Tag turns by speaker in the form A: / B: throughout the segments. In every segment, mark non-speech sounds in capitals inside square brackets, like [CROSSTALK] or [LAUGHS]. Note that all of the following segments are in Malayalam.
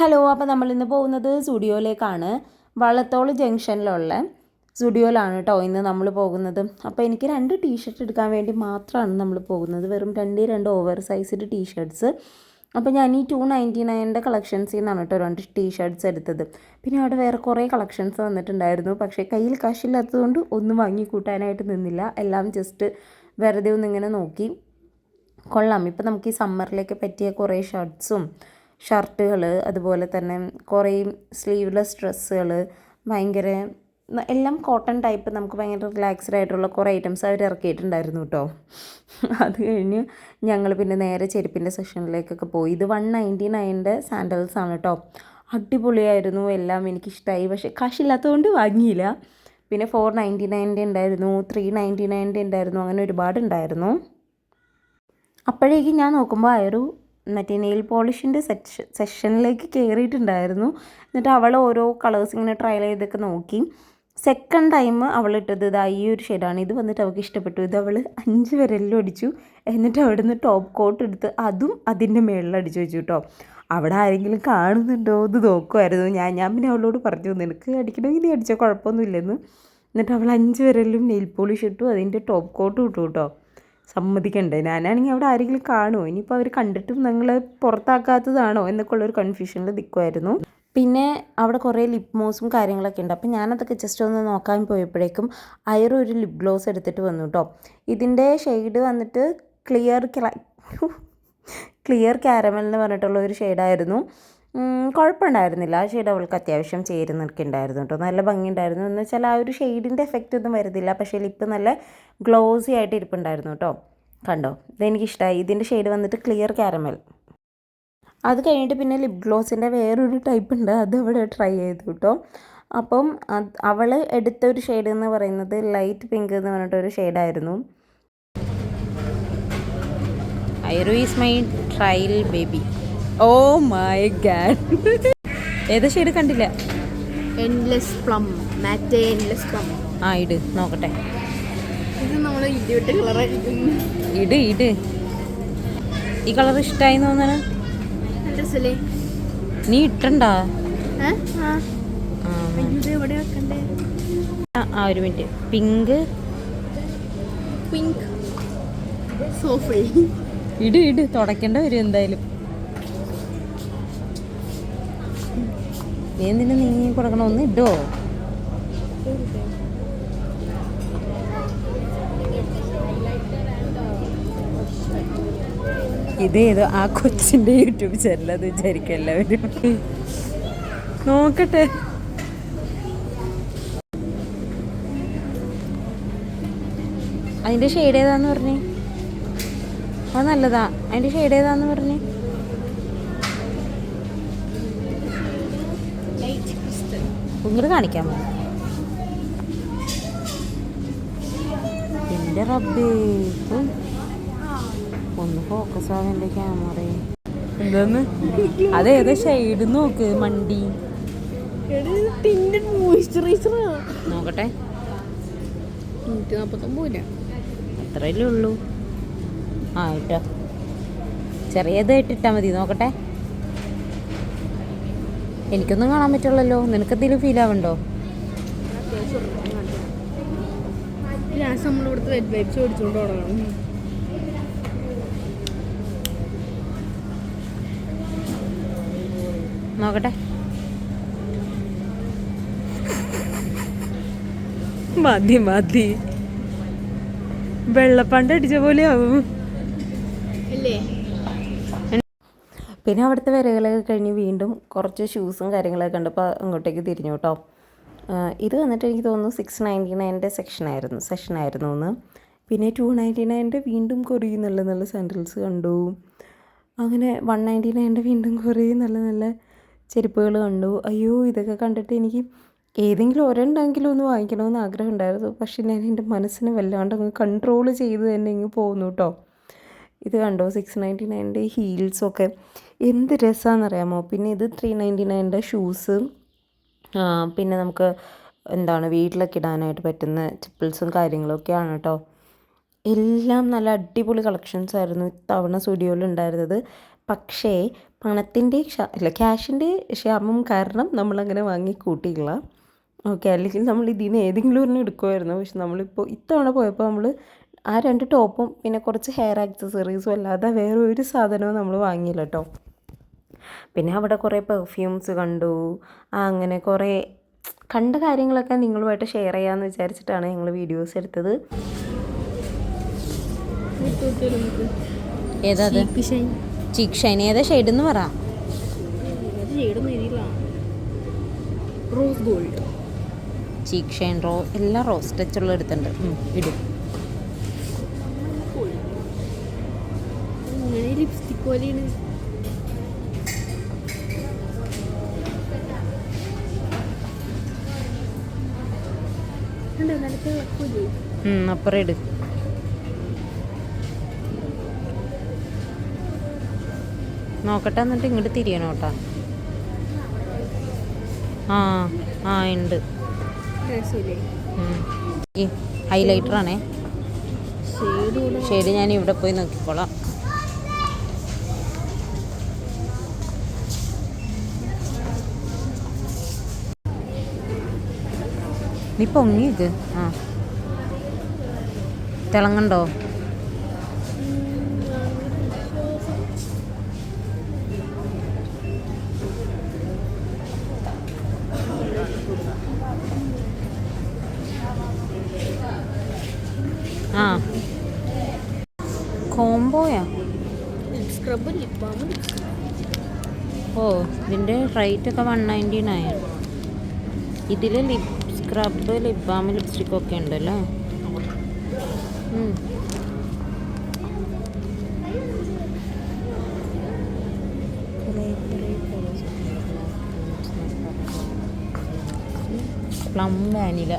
A: ഹലോ അപ്പോൾ നമ്മൾ ഇന്ന് പോകുന്നത് സ്റ്റുഡിയോയിലേക്കാണ് വള്ളത്തോൾ ജംഗ്ഷനിലുള്ള സ്റ്റുഡിയോയിലാണ് കേട്ടോ ഇന്ന് നമ്മൾ പോകുന്നത്. അപ്പോൾ എനിക്ക് രണ്ട് ടീഷർട്ട് എടുക്കാൻ വേണ്ടി മാത്രമാണ് നമ്മൾ പോകുന്നത്. വെറും രണ്ടേ രണ്ട് ഓവർ സൈസ്ഡ് ടീഷർട്ട്സ് അപ്പോൾ ഞാൻ ഈ ടു നയന്റി നയന്റെ കളക്ഷൻസിൽ നിന്നാണ് കേട്ടോ രണ്ട് ടീഷർട്ട്സ് എടുത്തത്. പിന്നെ അവിടെ വേറെ കുറേ കളക്ഷൻസ് വന്നിട്ടുണ്ടായിരുന്നു. പക്ഷേ കയ്യിൽ കാശില്ലാത്തതുകൊണ്ട് ഒന്നും വാങ്ങി കൂട്ടാനായിട്ട് നിന്നില്ല. എല്ലാം ജസ്റ്റ് വെറുതെ ഒന്നിങ്ങനെ നോക്കി. കൊള്ളാം. ഇപ്പം നമുക്ക് ഈ സമ്മറിലേക്ക് പറ്റിയ കുറേ ഷർട്ട്സും ഷർട്ടുകൾ അതുപോലെ തന്നെ കുറേ സ്ലീവ്ലെസ് ഡ്രസ്സുകൾ ഭയങ്കര എല്ലാം കോട്ടൺ ടൈപ്പ് നമുക്ക് ഭയങ്കര റിലാക്സ്ഡ് ആയിട്ടുള്ള കുറേ ഐറ്റംസ് അവർ ഇറക്കിയിട്ടുണ്ടായിരുന്നു കേട്ടോ അത് കഴിഞ്ഞ് ഞങ്ങൾ പിന്നെ നേരെ ചെരുപ്പിന്റെ സെക്ഷനിലേക്കൊക്കെ പോയി. ഇത് വൺ നയന്റി നയന്റെ സാൻഡൽസ് ആണ് കേട്ടോ അടിപൊളിയായിരുന്നു എല്ലാം എനിക്കിഷ്ടമായി പക്ഷേ കാശില്ലാത്തതുകൊണ്ട് വാങ്ങിയില്ല. പിന്നെ ഫോർ നയന്റി നയന്റെ ഉണ്ടായിരുന്നു ത്രീ നയന്റി നയന്റെ ഉണ്ടായിരുന്നു അങ്ങനെ ഒരുപാട് ഉണ്ടായിരുന്നു. അപ്പോഴേക്കും ഞാൻ നോക്കുമ്പോൾ അയൊരു മറ്റേ നെയിൽ പോളിഷിന്റെ സെക്ഷൻ സെക്ഷനിലേക്ക് കയറിയിട്ടുണ്ടായിരുന്നു എന്നിട്ട് അവൾ ഓരോ കളേഴ്സ് ഇങ്ങനെ ട്രയൽ ചെയ്തൊക്കെ നോക്കി. സെക്കൻഡ് ടൈം അവൾ ഇട്ടത് ഇതാ ഈ ഒരു ഷെയ്ഡാണ് ഇത് വന്നിട്ട് അവൾക്ക് ഇഷ്ടപ്പെട്ടു. ഇത് അവൾ അഞ്ച് വിരലിലും അടിച്ചു. എന്നിട്ട് അവിടെ നിന്ന് ടോപ്പ് കോട്ട് എടുത്ത് അതും അതിന്റെ മേളിൽ അടിച്ചു വെച്ചു കേട്ടോ അവിടെ ആരെങ്കിലും കാണുന്നുണ്ടോ എന്ന് നോക്കുമായിരുന്നു ഞാൻ ഞാൻ പിന്നെ അവളോട് പറഞ്ഞു നിനക്ക് അടിക്കണമെങ്കിൽ നീ അടിച്ചാൽ കുഴപ്പമൊന്നുമില്ലെന്ന്. എന്നിട്ട് അവൾ അഞ്ച് വിരലിലും നെയിൽ പോളിഷ് ഇട്ടു അതിന്റെ ടോപ്പ് കോട്ടും ഇട്ടു കേട്ടോ സമ്മതിക്കണ്ടേ? ഞാനാണെങ്കിൽ അവിടെ ആരെങ്കിലും കാണുമോ ഇനിയിപ്പോൾ അവർ കണ്ടിട്ടും നിങ്ങളെ പുറത്താക്കാത്തതാണോ? എന്നൊക്കെ ഉള്ളൊരു കൺഫ്യൂഷനിൽ നിൽക്കുമായിരുന്നു പിന്നെ അവിടെ കുറേ ലിപ് മോസും കാര്യങ്ങളൊക്കെ ഉണ്ട്. അപ്പം ഞാനതൊക്കെ ജസ്റ്റ് ഒന്ന് നോക്കാൻ പോയപ്പോഴേക്കും അയർ ഒരു ലിപ് ഗ്ലോസ് എടുത്തിട്ട് വന്നു കേട്ടോ ഇതിന്റെ ഷെയ്ഡ് വന്നിട്ട് ക്ലിയർ ക്ലിയർ ക്യാരമൽ എന്ന് പറഞ്ഞിട്ടുള്ള ഒരു ഷെയ്ഡായിരുന്നു കുഴപ്പമുണ്ടായിരുന്നില്ല ആ ഷെയ്ഡ് അവൾക്ക് അത്യാവശ്യം ചേരുന്നൊക്കെ ഉണ്ടായിരുന്നു കേട്ടോ. നല്ല ഭംഗിയുണ്ടായിരുന്നു. എന്ന് വെച്ചാൽ ആ ഒരു ഷെയ്ഡിന്റെ എഫക്റ്റ് ഒന്നും വരുന്നില്ല. പക്ഷേ ലിപ്പ് നല്ല ഗ്ലോസി ആയിട്ട് ഇരിപ്പുണ്ടായിരുന്നു കേട്ടോ. കണ്ടോ? ഇതെനിക്കിഷ്ടമായി ഇതിന്റെ ഷെയ്ഡ് വന്നിട്ട് ക്ലിയർ കാരമൽ അത് കഴിഞ്ഞിട്ട് പിന്നെ ലിപ് ഗ്ലോസിന്റെ വേറൊരു ടൈപ്പ് ഉണ്ട്. അത് അവിടെ ട്രൈ ചെയ്തു കേട്ടോ. അപ്പം അവൾ എടുത്ത ഒരു ഷെയ്ഡ് എന്ന് പറയുന്നത് ലൈറ്റ് പിങ്ക് എന്ന് പറഞ്ഞിട്ടൊരു ഷെയ്ഡായിരുന്നു ഐറു is my trial baby oh my god ഏത് ഷെയ്ഡ് കണ്ടില്ല?
B: Endless plum matte endless plum
A: ആ ഇട്. നോക്കട്ടെ.
B: ഇത് നമ്മൾ ഇടിവിട്ട് കളറായിരിക്കും
A: ഇട് ഇട്. ഈ കളർ ഇഷ്ടമായി തോന്നണ നീ ഇട്ടണ്ട?
B: ആ.
A: ഒരു മിനിറ്റ് പിങ്ക്
B: പിങ്ക്
A: ഇട് ഇട്. തുടക്കേണ്ട വരും എന്തായാലും. എന്തിനാ നീങ്ങി കൊടുക്കണ ഒന്ന് ഇടോ ഇത് ഏതോ ആ കൊച്ചിന്റെ യൂട്യൂബ് ചാനൽ അത് വിചാരിക്കും എല്ലാവരും. നോക്കട്ടെ. അതിന്റെ ഷെയ്ഡ് ഏതാന്ന് പറഞ്ഞേ? അത് നല്ലതാ. അതിന്റെ ഷെയ്ഡ് ഏതാന്ന് പറഞ്ഞേ? ഇങ്ങോട്ട് പോകും എന്റെ റബ്ബേ. ഒന്ന് ഫോക്കസ് ആവും എന്റെ ക്യാമറ എന്താന്ന്? അതേത് ഷെയ്ഡ് നോക്ക് മണ്ടി. നോക്കട്ടെ.
B: നൂറ്റി നാൽപ്പത്തൊമ്പതില്ല
A: അത്രയല്ലേ ഉള്ളൂ. ആ ഇട്ടോ. ചെറിയതായിട്ട് ഇട്ടാൽ മതി നോക്കട്ടെ. എനിക്കൊന്നും കാണാൻ പറ്റുള്ളല്ലോ. നിനക്ക് എന്തെങ്കിലും ഫീൽ ആവണ്ടോ നോക്കട്ടെ. മതി മതി. വെള്ളപ്പണ്ട് അടിച്ച പോലെ ആവും
B: അല്ലേ
A: പിന്നെ അവിടുത്തെ വരകളൊക്കെ കഴിഞ്ഞ് വീണ്ടും കുറച്ച് ഷൂസും കാര്യങ്ങളൊക്കെ കണ്ടപ്പോൾ അങ്ങോട്ടേക്ക് തിരിഞ്ഞു കേട്ടോ. ഇത് വന്നിട്ട് എനിക്ക് തോന്നുന്നു സിക്സ് നയന്റി നയന്റെ സെക്ഷനായിരുന്നു സെഷനായിരുന്നു എന്ന്. പിന്നെ ടു നയന്റി നയന്റെ വീണ്ടും കുറേ നല്ല നല്ല സാൻഡൽസ് കണ്ടു. അങ്ങനെ വൺ നയന്റി നയന്റെ വീണ്ടും കുറേ നല്ല നല്ല ചെരുപ്പുകൾ കണ്ടു. അയ്യോ ഇതൊക്കെ കണ്ടിട്ട് എനിക്ക് ഏതെങ്കിലും ഒരെണ്ണമെങ്കിലും ഒന്ന് വാങ്ങിക്കണമെന്ന് ആഗ്രഹം ഉണ്ടായിരുന്നു. പക്ഷേ ഞാൻ എന്റെ മനസ്സിനെ വല്ലാണ്ട് അങ്ങ് കൺട്രോൾ ചെയ്ത് തന്നെ ഇങ്ങ് പോകുന്നു കേട്ടോ. ഇത് കണ്ടോ? സിക്സ് നയന്റി നയന്റെ ഹീൽസൊക്കെ എന്ത് രസമാണെന്നറിയാമോ പിന്നെ ഇത് ത്രീ നയന്റി നയന്റെ ഷൂസ് പിന്നെ നമുക്ക് എന്താണ് വീട്ടിലൊക്കെ ഇടാനായിട്ട് പറ്റുന്ന ചിപ്പിൾസും കാര്യങ്ങളൊക്കെയാണ് കേട്ടോ എല്ലാം നല്ല അടിപൊളി കളക്ഷൻസ് ആയിരുന്നു ഇത്തവണ സ്റ്റുഡിയോയിൽ ഉണ്ടായിരുന്നത്. പക്ഷേ പണത്തിന്റെ അല്ല ക്യാഷിന്റെ ക്ഷാമം കാരണം നമ്മളങ്ങനെ വാങ്ങി കൂട്ടിയില്ല ഓക്കെ അല്ലെങ്കിൽ നമ്മൾ ഇതിൽ നിന്ന് ഏതെങ്കിലും ഒരെണ്ണം എടുക്കുമായിരുന്നു പക്ഷെ നമ്മളിപ്പോൾ ഇത്തവണ പോയപ്പോൾ നമ്മൾ ആ രണ്ട് ടോപ്പും പിന്നെ കുറച്ച് ഹെയർ ആക്സസറീസും അല്ലാതെ വേറെ ഒരു സാധനവും നമ്മൾ വാങ്ങിയില്ല കേട്ടോ പിന്നെ അവിടെ കുറേ പെർഫ്യൂംസ് കണ്ടു. ആ, അങ്ങനെ കുറേ കണ്ട കാര്യങ്ങളൊക്കെ നിങ്ങളുമായിട്ട് ഷെയർ ചെയ്യാമെന്ന് വിചാരിച്ചിട്ടാണ് ഞങ്ങൾ വീഡിയോസ് എടുത്തത്. ഏതാ ചീക്ക് ഷൈൻ ഏതാ ഷെയ്ഡ് എന്ന് പറ.
B: റോസ് ഗോൾഡ്
A: ചീക്ക് ഷൈൻ റോ എല്ലാം റോസ് ടച്ചുള്ള എടുത്തുണ്ട് ഇടും.
B: ലിപ്സ്റ്റിക് പോലെയാണ്
A: അപ്പുറം ഇട് നോക്കട്ടെ എന്നിട്ട് ഇങ്ങോട്ട് തിരിയണം കേട്ടാ. ആ ആ ഉണ്ട്. ഹൈലൈറ്ററാണേ
B: ഷെയ്ഡ്
A: ഞാൻ ഇവിടെ പോയി നോക്കിക്കോളാം. നീ പൊങ്ങി ഇത്? ആ. തിളങ്ങണ്ടോ ആ. കോംബോയാ? ഓ ഇതിന്റെ റേറ്റ് ഒക്കെ വൺ നയന്റി നയൻ ഇതിൽ lip scrub lip balm lipstick ഒക്കെ ഉണ്ടല്ലേ. പ്ലം വാനില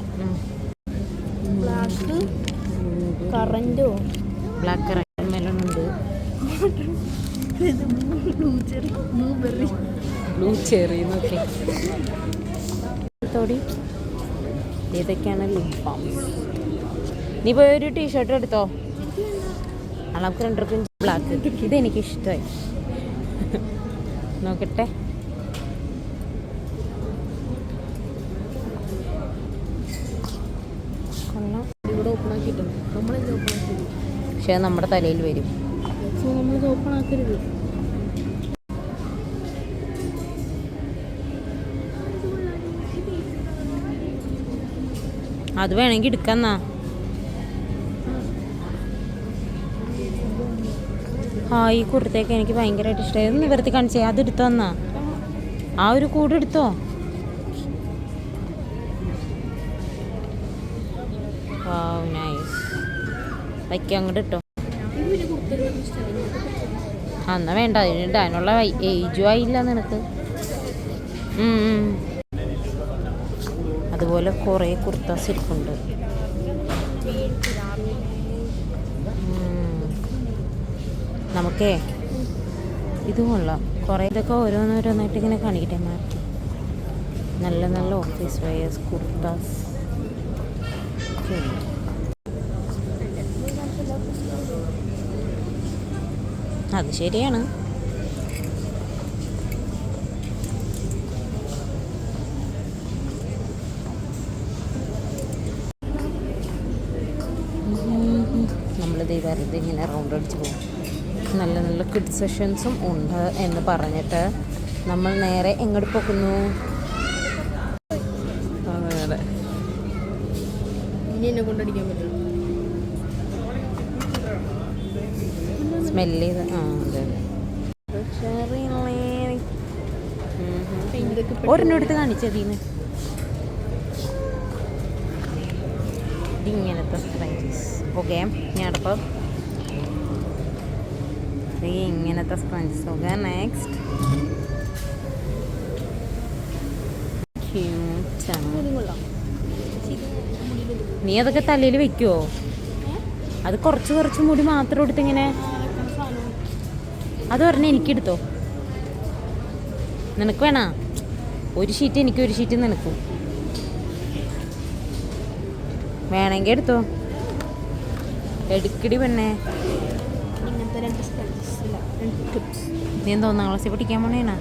B: ബ്ലാക്ക് കറന്റോ
A: ബ്ലാക്ക് റെഡ് മെലൺ ഉണ്ട്.
B: ബ്ലൂ ചെറി
A: ബ്ലൂ ചെറി എന്നൊക്കെ. ഇതൊക്കെയാണ് ലിപ് ബാംസ് നീ പോയി ഒരു ടീഷർട്ട് എടുത്തോ? നമുക്ക് രണ്ടുപേർക്കും ബ്ലാക്ക് ഇത് എനിക്ക് ഇഷ്ടമായി നോക്കട്ടെ. കൊള്ളാം.
B: ഇവിടെ ഓപ്പൺ ആക്കിയിട്ടുണ്ട്. നമ്മളിത് ഓപ്പൺ ആക്കിയത്?
A: പക്ഷേ നമ്മുടെ തലയിൽ വരും.
B: ഓപ്പൺ ആക്കരുത്.
A: അത് വേണമെങ്കിൽ എടുക്കാന്നാ. ആ ഈ കുർത്തയൊക്കെ എനിക്ക് ഭയങ്കരമായിട്ട് ഇഷ്ടമായി ഒന്ന് നിവർത്തി കാണിച്ചേ അത് എടുത്തോ എന്നാ? ആ ഒരു കൂടെ എടുത്തോ? നൈസ് അങ്ങോട്ട് ഇട്ടോ. എന്നാ വേണ്ട. അതിന് ഇടാനുള്ള ഏജും ആയില്ല നിനക്ക്. അതുപോലെ കുറേ കുർത്ത സിൽക്കുണ്ട്. നമുക്കേ ഇത് കൊള്ളാം കുറേ ഇതൊക്കെ ഓരോന്നോരോന്നായിട്ട് ഇങ്ങനെ കാണിക്കട്ടെ മാറ്റി നല്ല നല്ല ഓഫീസ് വെയേഴ്സ് കുർത്താസ്. അത് ശരിയാണ് വെറുതെ ഇങ്ങനെ റൗണ്ട് അടിച്ച് പോകും. നല്ല നല്ല കിഡ് സെഷൻസും ഉണ്ട് എന്ന് പറഞ്ഞിട്ട് നമ്മൾ നേരെ എങ്ങോട്ട് പോകുന്നു?
B: എന്നെ കൊണ്ടടിക്കാൻ പറ്റും
A: സ്മെല്ല് ചെയ്ത്. ആ അതെ ചെറിയ
B: ഇതൊക്കെ
A: ഒരെണ്ണം എടുത്ത് കാണിച്ചതീന്ന് ഇതിങ്ങനത്തെ ഓക്കെ ഞാൻ അടുപ്പം ഇങ്ങനത്തെ സ്പഞ്ചസ് ഓക്കെ നെക്സ്റ്റ് നീ അതൊക്കെ തലയിൽ വെക്കുവോ? അത് കുറച്ച് കുറച്ച് മുടി മാത്രം എടുത്തിങ്ങനെ അത് പറഞ്ഞ എനിക്കെടുത്തോ നിനക്ക് വേണ? ഒരു ഷീറ്റ് എനിക്ക് ഒരു ഷീറ്റ് നിനക്കും. വേണമെങ്കിൽ എടുത്തോ? എടുക്കടി പെണ്ണേ.
B: ഇങ്ങനത്തെ രണ്ട് സ്കെച്ചസ് ഇല്ല രണ്ട് ക്ലിപ്സ്
A: നീ എന്തോ ഒന്നാം ക്ലാസ്സിൽ പഠിക്കാൻ പോണേനാ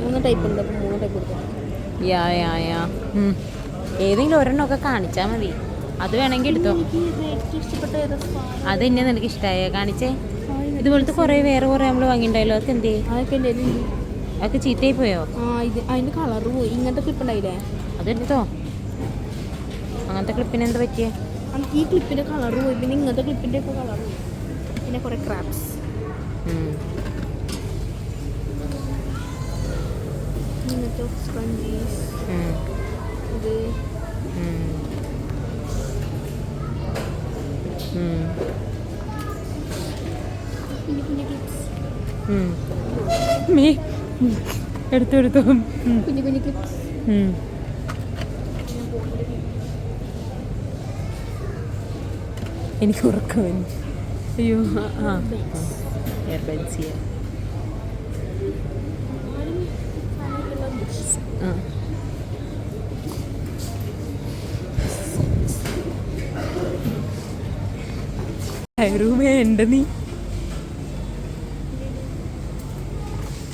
B: മൂന്ന് ടൈപ്പ് ഉണ്ട് മൂന്ന് ടൈപ്പ്
A: യാ യാ യാ. ഏതെങ്കിലും ഒരെണ്ണമൊക്കെ കാണിച്ചാൽ മതി. അത് വേണമെങ്കിൽ എടുത്തോ. അത് തന്നെ നിനക്ക് ഇഷ്ടമായ കാണിച്ചേ. ഇതുപോലത്തെ കുറേ വേറെ കുറേ നമ്മൾ വാങ്ങിണ്ടായല്ലോ അതൊക്കെ എന്തേ
B: അതൊക്കെ
A: ചീത്തയായി പോയോ?
B: അതിന്റെ കളർ പോയി. ഇങ്ങനത്തെ ക്ലിപ്പ് ഉണ്ടായില്ലേ?
A: അതെടുത്തോ. അങ്ങനത്തെ ക്ലിപ്പിന് എന്താ പറ്റിയേ?
B: എനിക്ക് ഈ ക്ലിപ്പിന്റെ കളറ് പോയി പിന്നെ ഇങ്ങനത്തെ ക്ലിപ്പിന്റെ ഒക്കെ കളർ പോയി പിന്നെ കുറേ ക്രാപ്സ്
A: ഉം.
B: ഇങ്ങനത്തെ സ്പഞ്ചീസ്
A: ഉം.
B: ഇത്
A: ഉം. ഉം.
B: കുഞ്ഞു കുഞ്ഞു ക്ലിപ്സ്
A: ഉം. മീ എടുത്തു എടുത്തു ഉം.
B: കുഞ്ഞു കുഞ്ഞു ക്ലിപ്സ്
A: എനിക്ക് ഉറക്കം വന്നു. അയ്യോ ആ എയർബൻസിയ ആ. റൂമേ ഉണ്ട് നീ?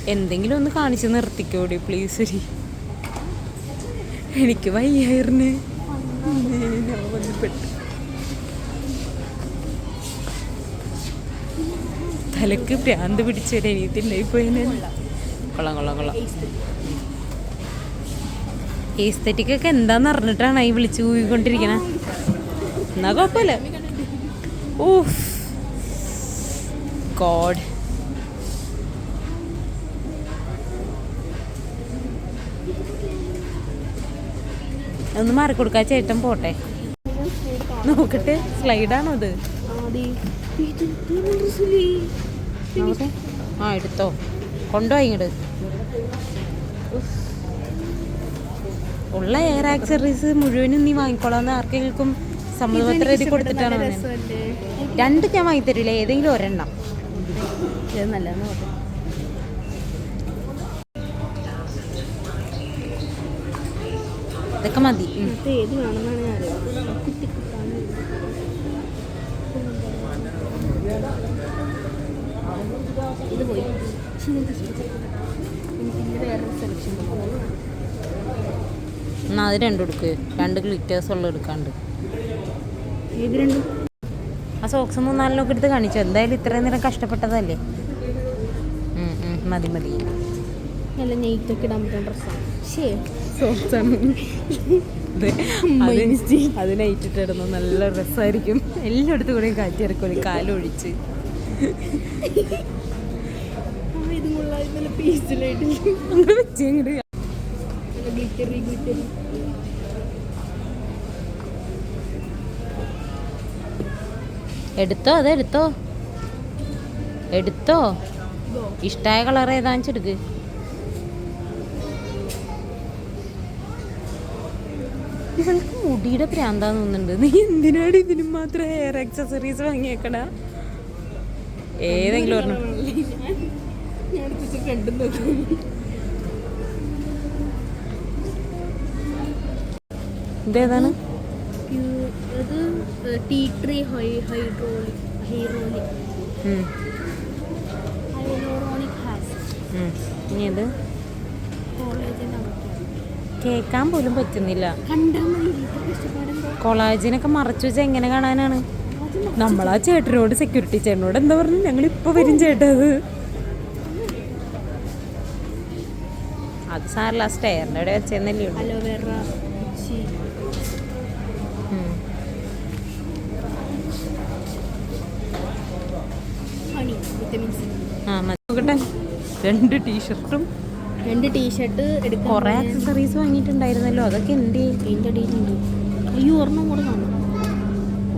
A: എന്തെങ്കിലും ഒന്ന് കാണിച്ചു നിർത്തിക്കോടി പ്ലീസ് ശരി എനിക്ക് വയ്യായിരുന്നു. [LAUGHS] ഞാൻ തലക്ക് ഭ്രാന്ത് പിടിച്ച ഒരു പോയതിന് കൊള്ളാം കൊള്ളാം കൊള്ളാം. ഏസ്തറ്റിക് ഒക്കെ എന്താന്ന് അറിഞ്ഞിട്ടാണ് ഈ വിളിച്ചു കൂവിക്കൊണ്ടിരിക്കണ. എന്നാ കുഴപ്പമില്ല. ഓഫ് ഗോഡ് ഒന്ന് മാറിക്കൊടുക്കാ ചേട്ടൻ പോട്ടെ. നോക്കട്ടെ സ്ലൈഡാണോ അത്. ആ എടുത്തോ. കൊണ്ടുപോയി ഇങ്ങോട്ട് ഉള്ള എയർ ആക്സറീസ് മുഴുവനും നീ വാങ്ങിക്കോളാന്ന് ആർക്കെങ്കിലും സമ്മതപത്രം എഴുതി കൊടുത്തിട്ടാണ് രണ്ട് ഞാൻ വാങ്ങിത്തരില്ല ഏതെങ്കിലും ഒരെണ്ണം. ഇതൊക്കെ മതി.
B: ഏത് വേണമെന്നാണ് ഇത് പോയി
A: എന്നാ അത് രണ്ടും എടുക്ക്. രണ്ട് ഗ്ലിറ്റേഴ്സ് ഉള്ള എടുക്കാണ്ട്.
B: ഏത് രണ്ടും?
A: ആ സോക്സ് മൂന്നാലിനൊക്കെ എടുത്ത് കാണിച്ചു. എന്തായാലും ഇത്രയും നേരം കഷ്ടപ്പെട്ടതല്ലേ? മതി മതി.
B: നല്ല നെയ്റ്റൊക്കെ ഇടാൻ പറ്റുന്ന ഡ്രസ്സാണ് ശേ സോക്സാണ്
A: അത് അതിനെ ഇടുന്ന നല്ല രസമായിരിക്കും. എല്ലായിടത്തും കൂടെയും കാറ്റിറക്കും കാലൊഴിച്ച്.
B: ഇതും കൊള്ളാം. ഇത് നല്ല പീസിലായിട്ട്
A: അങ്ങനെ വെച്ച്
B: ഗ്ലിറ്ററി ഗ്ലിറ്ററി
A: എടുത്തോ? അതെടുത്തോ? എടുത്തോ?
B: ഇഷ്ടായ
A: ഇഷ്ടമായ കളർ ഏതാണെന്ന് വെച്ചെടുക്ക്. ഇവൾക്ക് മുടിയുടെ പ്രാന്താന്ന് തോന്നുന്നുണ്ട്. നീ എന്തിനാണ് ഇതിനും മാത്രം ഹെയർ ആക്സസറീസ് വാങ്ങിയേക്കണ? ഏതെങ്കിലും ഒരെണ്ണം. ഇതേതാണ്?
B: ടീ
A: ഇനി ഇത്
B: കോളേജിന്റെ
A: കേൾക്കാൻ പോലും പറ്റുന്നില്ല. കൊളാജിനൊക്കെ മറച്ചു വെച്ചാൽ എങ്ങനെ കാണാനാണ്? നമ്മളാ ചേട്ടനോട് സെക്യൂരിറ്റി ചേട്ടനോട് എന്താ പറഞ്ഞു? ഞങ്ങൾ ഇപ്പൊ വരും ചേട്ടത് അത്. സാറില്ല സ്റ്റെയറിന്റെ അവിടെ വെച്ചെന്നല്ലേ ആ നോക്കട്ടെ. രണ്ട് ടീഷർട്ടും
B: രണ്ട് ടീഷർട്ട് എടുക്കാൻ
A: കുറെ ആക്സസറീസ് വാങ്ങിയിട്ടുണ്ടായിരുന്നല്ലോ. അതൊക്കെ എന്ത്?
B: ഇതിന്റെ അടിയിലുണ്ട് അയ്യോ ഒരെണ്ണം കൂടെ കാണും.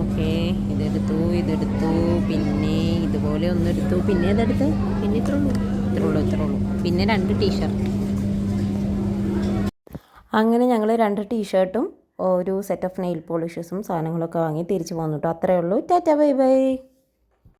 A: ഓക്കെ ഇതെടുത്തു ഇതെടുത്തു പിന്നെ ഇതുപോലെ ഒന്ന് എടുത്തു പിന്നെ ഇതെടുത്ത്
B: പിന്നെ ഇത്ര ഉള്ളൂ.
A: ഇത്രേ ഉള്ളൂ ഇത്രേ ഉള്ളൂ. പിന്നെ രണ്ട് ടീഷർട്ട് അങ്ങനെ ഞങ്ങൾ രണ്ട് ടീഷർട്ടും ഒരു സെറ്റ് ഓഫ് നെയിൽ പോളിഷസും സാധനങ്ങളൊക്കെ വാങ്ങി തിരിച്ചു പോന്നു കേട്ടോ അത്രേ ഉള്ളൂ. Tata bye bye.